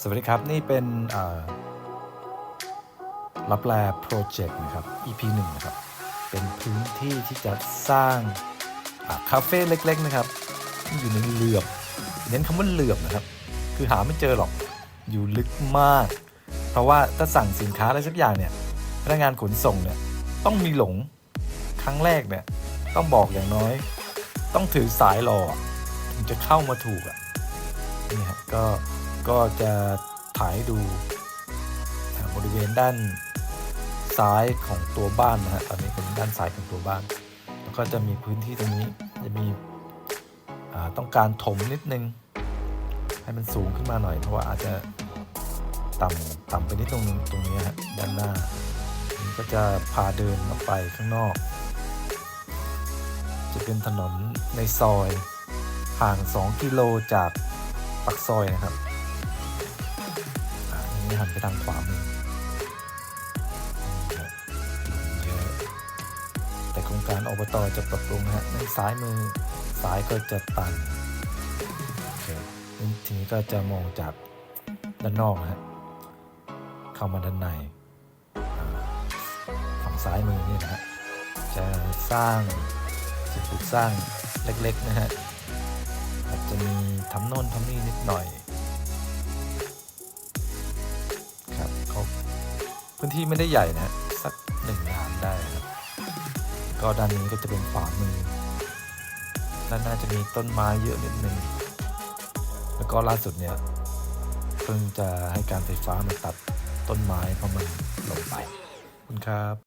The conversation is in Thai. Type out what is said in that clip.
สวัสดีครับ นี่เป็นรับแลโปรเจกต์นะครับ EP 1นะครับ เป็นพื้นที่ที่จะสร้างาคาเฟ่เล็ก ๆ นะครับที่อยู่ในเหลือบเน้นคำว่าเหลือบนะครับ คือหาไม่เจอหรอกอยู่ลึกมาก เพราะว่าถ้าสั่งสินค้าอะไรสักอย่างเนี่ยพนักงานขนส่งเนี่ยต้องมีหลงครั้งแรกเนี่ยต้องบอกอย่างน้อย ต้องถือสายรอถึงจะเข้ามาถูกอะนี่ฮะก็ ก็จะถ่ายให้ดูบริเวณด้านซ้ายของตัวบ้านนะฮะตอนนี้เป็นด้านซ้ายของตัวบ้าน แล้วก็จะมีพื้นที่ตรงนี้จะมีต้องการถมนิดนึง ให้มันสูงขึ้นมาหน่อยเพราะว่าอาจจะต่ำต่ำไปนิดตรงตรงนี้ฮะด้านหน้านี่ก็จะพาเดินออกไปข้างนอก จะเป็นถนนในซอยห่าง 2 กิโลจากปักซอยนะครับ นี้หันไปทางขวามือเยอะแต่โครงการอบตจะปรับปรุงนะฮะในซ้ายมือซ้ายก็จะตันทีนี้ก็จะมองจากด้านนอกฮะเข้ามาด้านในฝั่งซ้ายมือนี่นะฮะจะสร้างสิ่งปลูกสร้างเล็กๆนะฮะอาจจะมีทำโน่นทำนี่นิดหน่อย พื้นที่ไม่ได้ใหญ่นะฮะสักหนึ่งงานได้ครับก็ด้านนี้ก็จะเป็นขวามือด้านหน้าจะมีต้นไม้เยอะนิดนึงแล้วก็ล่าสุดเนี่ยเพิ่งจะให้การไฟฟ้ามาตัดต้นไม้เพราะมันหลงไปคุณครับ